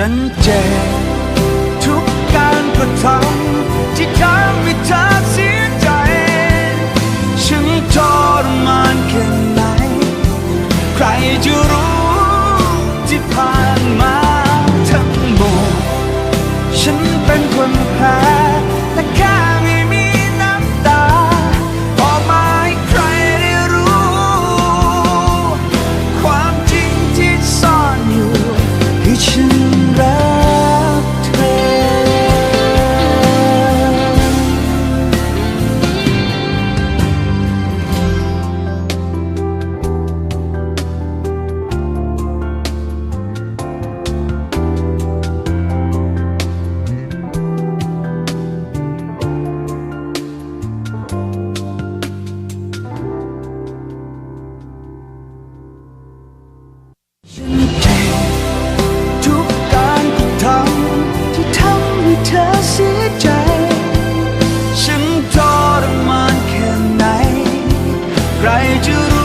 ฉันเจ็บทุกการกระทำที่ทำให้เธอเสียใจ ฉันทรมานแค่ไหน ใครจะรู้ที่ผ่านมาทั้งหมด ฉันเป็นคนแพ้ ทุกการกระทำที่ทำให้เธอเสียใจ ฉันทรมานแค่ไหน ใครจะรู้